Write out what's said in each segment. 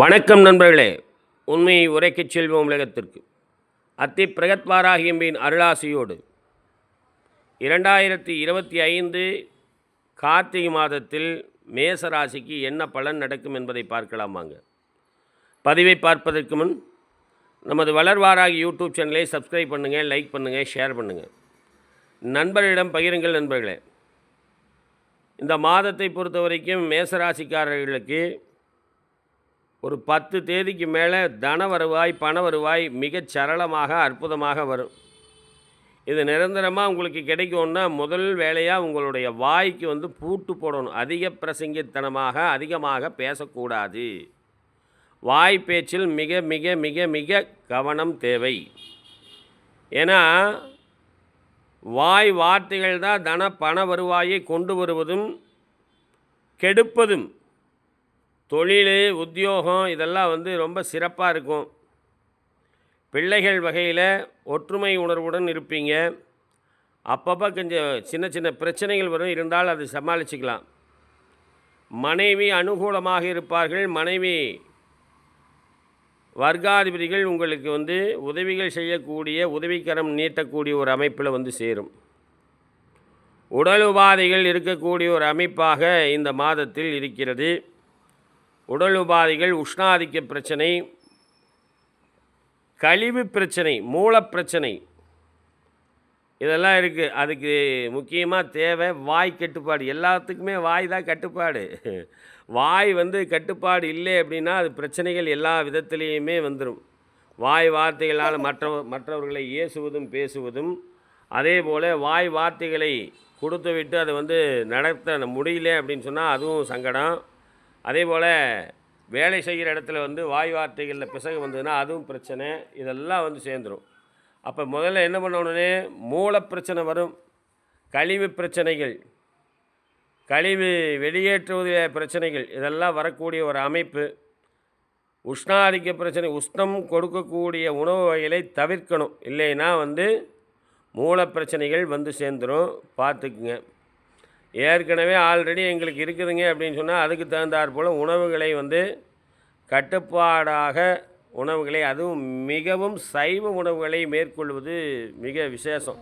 வணக்கம் நண்பர்களே. உண்மையை உரைக்கச் செல்வோம் உலகத்திற்கு. அத்தி பிரகத்வாராகியம்பின் அருளாசியோடு. இரண்டாயிரத்தி இருபத்தி ஐந்து கார்த்திகை மாதத்தில் மேச ராசிக்கு என்ன பலன் நடக்கும் என்பதை பார்க்கலாம் வாங்க. பதிவை பார்ப்பதற்கு முன் நமது வளர்வாராகி யூடியூப் சேனலை சப்ஸ்கிரைப் பண்ணுங்கள் லைக் பண்ணுங்கள் ஷேர் பண்ணுங்கள் நண்பர்களிடம் பகிருங்கள் நண்பர்களே. இந்த மாதத்தை பொறுத்த வரைக்கும் மேசராசிக்காரர்களுக்கு ஒரு பத்து தேதிக்கு மேலே தன வருவாய் பண வருவாய் மிகச் சரளமாக அற்புதமாக வரும். இது நிரந்தரமாக உங்களுக்கு கிடைக்கும்னா முதல் வேலையாக உங்களுடைய வாய்க்கு வந்து பூட்டு போடணும். அதிக பிரசங்கித்தனமாக அதிகமாக பேசக்கூடாது. வாய் பேச்சில் மிக மிக மிக மிக கவனம் தேவை. ஏன்னா வாய் வார்த்தைகள் தான் தன பண வருவாயை கொண்டு வருவதும் கெடுப்பதும். தொழில் உத்தியோகம் இதெல்லாம் வந்து ரொம்ப சிறப்பாக இருக்கும். பிள்ளைகள் வகையில் ஒற்றுமை உணர்வுடன் இருப்பீங்க. அப்பப்போ கொஞ்சம் சின்ன சின்ன பிரச்சனைகள் வரும். இருந்தால் அது சமாளிச்சுக்கலாம். மனைவி அனுகூலமாக இருப்பார்கள். மனைவி வர்க்காதிபதிகள் உங்களுக்கு வந்து உதவிகள் செய்யக்கூடிய உதவிக்கரம் நீட்டக்கூடிய ஒரு அமைப்பில் வந்து சேரும். உடல் உபாதைகள் இருக்கக்கூடிய ஒரு அமைப்பாக இந்த மாதத்தில் இருக்கிறது. உடல் உபாதைகள் உஷ்ணாதிக்க பிரச்சனை கழிவு பிரச்சனை மூலப்பிரச்சனை. இதெல்லாம் இருக்குது அதுக்கு முக்கியமாக தேவை வாய் கட்டுப்பாடு. எல்லாத்துக்குமே வாய் தான் கட்டுப்பாடு. வாய் வந்து கட்டுப்பாடு இல்லை அப்படின்னா அது பிரச்சனைகள் எல்லா விதத்துலேயுமே வந்துடும் வாய் வார்த்தைகளால் மற்ற மற்றவர்களை ஏசுவதும் பேசுவதும். அதே போல் வாய் வார்த்தைகளை கொடுத்து விட்டு அதை வந்து நடத்த முடியல அப்படின்னு சொன்னால் அதுவும் சங்கடம். அதே போல் வேலை செய்கிற இடத்துல வந்து வாய் வார்த்தைகளில் பிசகு வந்ததுன்னா அதுவும் பிரச்சனை. இதெல்லாம் வந்து சேர்ந்துடும் அப்போ முதல்ல என்ன பண்ணணுன்னே மூலப்பிரச்சனை வரும். கழிவு பிரச்சனைகள். கழிவு வெளியேற்றுவது பிரச்சனைகள். இதெல்லாம் வரக்கூடிய ஒரு அமைப்பு. உஷ்ணாதிக்க பிரச்சனை உஷ்ணம் கொடுக்கக்கூடிய உணவு வகைகளை தவிர்க்கணும். இல்லைன்னா வந்து மூல பிரச்சனைகள் வந்து சேர்ந்துடும் பார்த்துக்குங்க. ஏற்கனவே ஆல்ரெடி எங்களுக்கு இருக்குதுங்க அப்படின்னு சொன்னால் அதுக்கு தகுந்தாற் போல் உணவுகளை வந்து கட்டுப்பாடாக உணவுகளை அதுவும் மிகவும் சைவ உணவுகளை மேற்கொள்வது மிக விசேஷம்.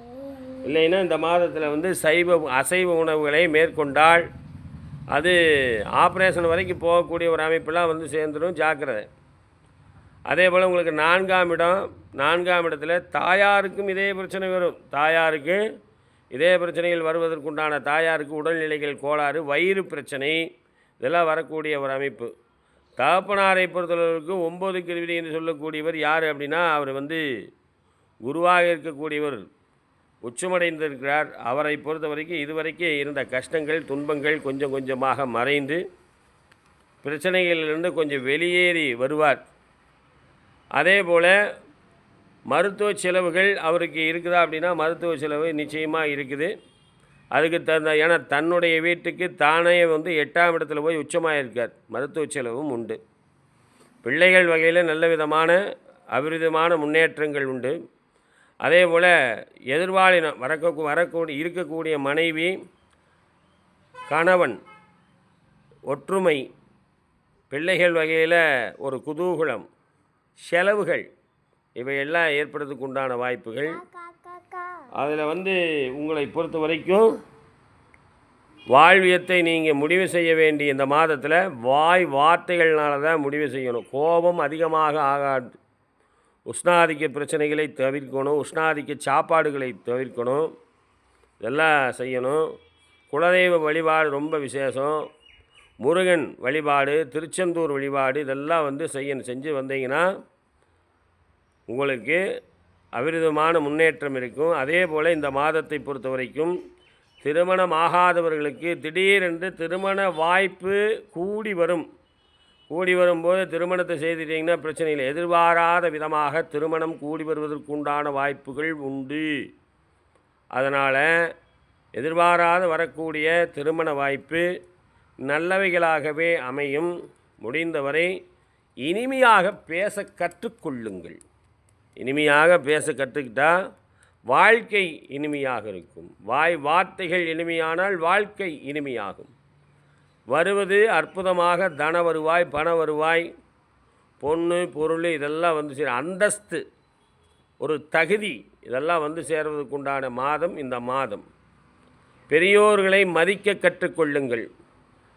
இல்லைன்னா இந்த மாதத்தில் வந்து சைவ அசைவ உணவுகளை மேற்கொண்டால் அது ஆப்ரேஷன் வரைக்கும் போகக்கூடிய ஒரு அமைப்பெல்லாம் வந்து சேர்ந்துடும் ஜாக்கிரதை. அதே போல் உங்களுக்கு நான்காம் இடம் நான்காம் இடத்துல தாயாருக்கும் இதே பிரச்சனை வரும். தாயாருக்கு இதே பிரச்சனைகள் வருவதற்குண்டான தாயாருக்கு உடல்நிலைகள் கோளாறு வயிறு பிரச்சனை. இதெல்லாம் வரக்கூடிய ஒரு அமைப்பு. தகப்பனாரை பொறுத்தளவுக்கு ஒம்பது கிருவிதி என்று சொல்லக்கூடியவர் யார் அப்படின்னா அவர் வந்து குருவாக இருக்கக்கூடியவர் உச்சமடைந்திருக்கிறார். அவரை பொறுத்த வரைக்கும் இதுவரைக்கும் இருந்த கஷ்டங்கள் துன்பங்கள் கொஞ்சம் கொஞ்சமாக மறைந்து பிரச்சனைகளிலிருந்து கொஞ்சம் வெளியேறி வருவார். அதே போல் மருத்துவ செலவுகள் அவருக்கு இருக்குதா அப்படின்னா மருத்துவ செலவு நிச்சயமாக இருக்குது. அதுக்கு தகுந்த ஏன்னா தன்னுடைய வீட்டுக்கு தானே வந்து எட்டாம் இடத்துல போய் உச்சமாக இருக்கார் மருத்துவ செலவும் உண்டு. பிள்ளைகள் வகையில் நல்ல விதமான அபிவிதமான முன்னேற்றங்கள் உண்டு. அதே போல் எதிர்வாளினம் வரக்க வரக்கூடிய இருக்கக்கூடிய மனைவி கணவன் ஒற்றுமை பிள்ளைகள் வகையில் ஒரு குதூகலம் செலவுகள் இவையெல்லாம் ஏற்படுறதுக்கு உண்டான வாய்ப்புகள். அதில் வந்து உங்களை பொறுத்த வரைக்கும் வாழ்வியத்தை நீங்கள் முடிவு செய்ய வேண்டிய இந்த மாதத்தில் வாய் வார்த்தைகள்னால தான் முடிவு செய்யணும். கோபம் அதிகமாக ஆகாது உஷ்ணாதிக்க பிரச்சனைகளை தவிர்க்கணும் உஷ்ணாதிக்க சாப்பாடுகளை தவிர்க்கணும் இதெல்லாம் செய்யணும். குலதெய்வ வழிபாடு ரொம்ப விசேஷம். முருகன் வழிபாடு திருச்செந்தூர் வழிபாடு இதெல்லாம் வந்து செய்யணும். செஞ்சு வந்தீங்கன்னா உங்களுக்கு அவிரதமான முன்னேற்றம் இருக்கும். அதே போல் இந்த மாதத்தை பொறுத்த வரைக்கும் திருமணம் ஆகாதவர்களுக்கு திடீரென்று திருமண வாய்ப்பு கூடி வரும். கூடி வரும்போது திருமணத்தை செய்துட்டிங்கன்னா பிரச்சனை இல்லை. எதிர்பாராத விதமாக திருமணம் கூடி வருவதற்குண்டான வாய்ப்புகள் உண்டு. அதனால் எதிர்பாராத வரக்கூடிய திருமண வாய்ப்பு நல்லவைகளாகவே அமையும். முடிந்தவரை இனிமையாக பேச கற்றுக்கொள்ளுங்கள். இனிமையாக பேச கற்றுக்கிட்டா வாழ்க்கை இனிமையாக இருக்கும். வாய் வார்த்தைகள் இனிமையானால் வாழ்க்கை இனிமையாகும். வருவது அற்புதமாக தன வருவாய் பண வருவாய் பொண்ணு பொருள் இதெல்லாம் வந்து சேர அந்தஸ்து ஒரு தகுதி இதெல்லாம் வந்து சேர்வதற்குண்டான மாதம் இந்த மாதம். பெரியோர்களை மதிக்க கற்றுக்கொள்ளுங்கள்.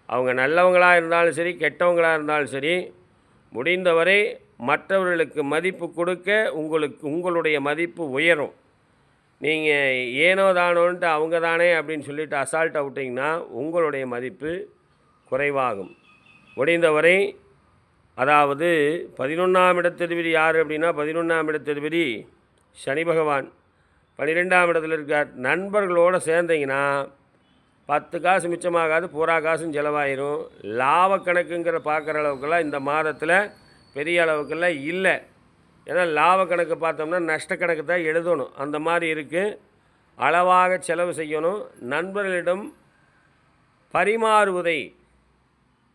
அவங்க நல்லவங்களாக இருந்தாலும் சரி கெட்டவங்களாக இருந்தாலும் சரி முடிந்தவரை மற்றவர்களுக்கு மதிப்பு கொடுக்க உங்களுக்கு உங்களுடைய மதிப்பு உயரும். நீங்கள் ஏனோ தானோன்ட்டு அவங்க தானே அப்படின்னு சொல்லிட்டு அசால்ட் விட்டிங்கன்னா உங்களுடைய மதிப்பு குறைவாகும். முடிந்தவரை அதாவது பதினொன்றாம் இடத்ததிபதி யார் அப்படின்னா பதினொன்றாம் இடத்ததிபதி சனி பகவான். பன்னிரெண்டாம் இடத்துல இருக்கார். நண்பர்களோடு சேர்ந்தீங்கன்னா பத்து காசு மிச்சமாகாது பூரா காசும் செலவாயிரும். லாப கணக்குங்கிற பார்க்குற அளவுக்கெல்லாம் இந்த மாதத்தில் பெரிய அளவுக்கெல்லாம் இல்லை. ஏன்னா லாப கணக்கு பார்த்தோம்னா நஷ்ட கணக்கு தான் எழுதணும். அந்த மாதிரி இருக்குது அளவாக செலவு செய்யணும். நண்பர்களிடம் பரிமாறுவதை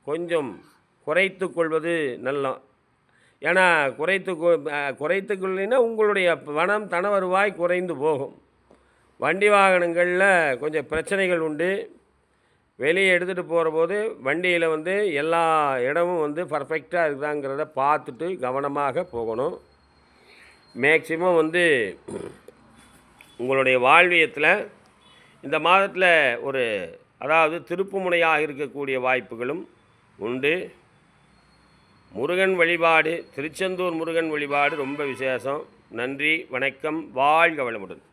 கொஞ்சம் குறைத்து கொள்வது நல்லம் ஏன்னா குறைத்து கொ- குறைத்து கொள்ளினா உங்களுடைய பணம் தன வருவாய் குறைந்து போகும். வண்டி வாகனங்களில் கொஞ்சம் பிரச்சனைகள் உண்டு. வெளியே எடுத்துகிட்டு போகிறபோது வண்டியில் வந்து எல்லா இடமும் வந்து பர்ஃபெக்டாக இருக்குதாங்கிறத பார்த்துட்டு கவனமாக போகணும். மேக்சிமம் வந்து உங்களுடைய வாழ்வியத்தில் இந்த மாதத்தில் ஒரு அதாவது திருப்புமுனையாக இருக்கக்கூடிய வாய்ப்புகளும் உண்டு. முருகன் வழிபாடு திருச்செந்தூர் முருகன் வழிபாடு ரொம்ப விசேஷம். நன்றி வணக்கம் வாழ்க வளமுடன்.